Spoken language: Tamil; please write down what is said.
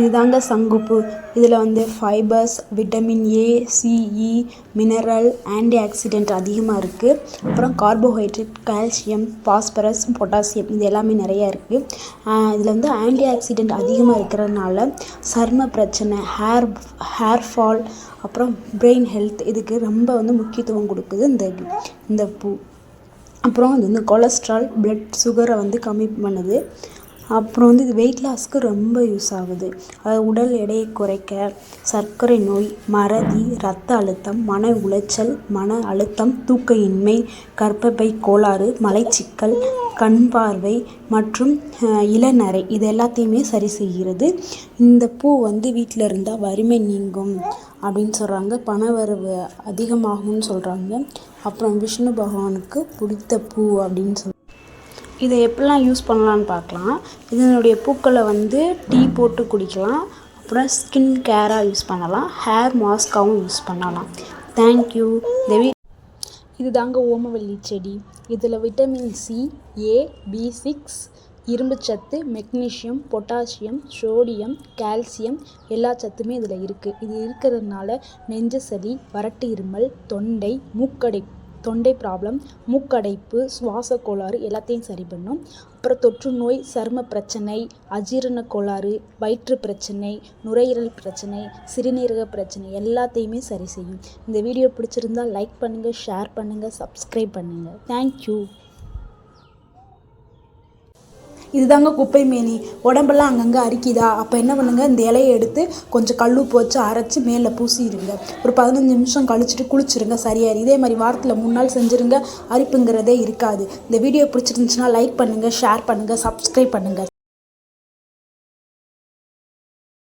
இதுதாங்க சங்குப்பூ. இதில் வந்து fibers vitamin A C E mineral antioxidant அதிகமாக இருக்குது அப்புறம் கார்போஹைட்ரேட் கால்சியம் பாஸ்பரஸ் பொட்டாசியம் இது எல்லாமே நிறையா இருக்குது இதில் வந்து ஆன்டி ஆக்சிடென்ட் அதிகமாக இருக்கிறதுனால சரும பிரச்சனை ஹேர் ஹேர் ஃபால் அப்புறம் பிரெயின் ஹெல்த் இதுக்கு ரொம்ப வந்து முக்கியத்துவம் கொடுக்குது இந்த இந்த பூ. அப்புறம் இது வந்து கொலஸ்ட்ரால் பிளட் சுகரை வந்து கம்மி பண்ணுது. அப்புறம் வந்து இது வெயிட் லாஸ்க்கு ரொம்ப யூஸ் ஆகுது. அது உடல் எடையை குறைக்க சர்க்கரை நோய் மறதி ரத்த அழுத்தம் மன உளைச்சல் மன அழுத்தம் தூக்க இன்மை கர்ப்பப்பை கோளாறு மலச்சிக்கல் கண் பார்வை மற்றும் இளநரை இது எல்லாத்தையுமே சரி செய்கிறது. இந்த பூ வந்து வீட்டில் இருந்தால் வறுமை நீங்கும் அப்படின்னு சொல்கிறாங்க பணவரவு அதிகமாகும்னு சொல்கிறாங்க அப்புறம் விஷ்ணு பகவானுக்கு பிடித்த பூ அப்படின்னு சொல் இதை எப்படிலாம் யூஸ் பண்ணலான்னு பார்க்கலாம். இதனுடைய பூக்களை வந்து டீ போட்டு குடிக்கலாம். அப்புறம் ஸ்கின் கேராக யூஸ் பண்ணலாம். ஹேர் மாஸ்க்காகவும் யூஸ் பண்ணலாம். Thank you Devi. இது தாங்க ஓமவல்லி செடி. இதில் vitamin C A B six இரும்புச்சத்து மெக்னீஷியம் பொட்டாசியம் சோடியம் கால்சியம் எல்லா சத்துமே இதில் இருக்குது இது இருக்கிறதுனால நெஞ்ச சளி வறட்டு இருமல் தொண்டை மூக்கடை தொண்டை ப்ராப்ளம் மூக்கடைப்பு சுவாச கோளாறு எல்லாத்தையும் சரி பண்ணும். அப்புறம் தொற்று நோய் சரும பிரச்சனை அஜீரண கோளாறு வயிற்று பிரச்சனை நுரையீரல் பிரச்சனை சிறுநீரக பிரச்சனை எல்லாத்தையுமே சரி செய்யும். இந்த வீடியோ பிடிச்சிருந்தா லைக் பண்ணுங்கள் ஷேர் பண்ணுங்கள் சப்ஸ்கிரைப் பண்ணுங்கள் தேங்க்யூ இதுதாங்க குப்பை மேனி. உடம்பெல்லாம் அங்கங்கே அரிக்குதா? அப்போ என்ன பண்ணுங்கள் இந்த இலையை எடுத்து கொஞ்சம் கல்லுப்பு வச்சு அரைச்சி மேலே பூசிடுங்க. ஒரு பதினஞ்சு நிமிஷம் கழிச்சிட்டு குளிச்சிருங்க சரியாயிரு இதே மாதிரி வாரத்தில் மூணு நாள் செஞ்சுருங்க. அரிப்புங்கிறதே இருக்காது. இந்த வீடியோ பிடிச்சிருந்துச்சுன்னா லைக் பண்ணுங்கள் ஷேர் பண்ணுங்கள் சப்ஸ்கிரைப் பண்ணுங்கள்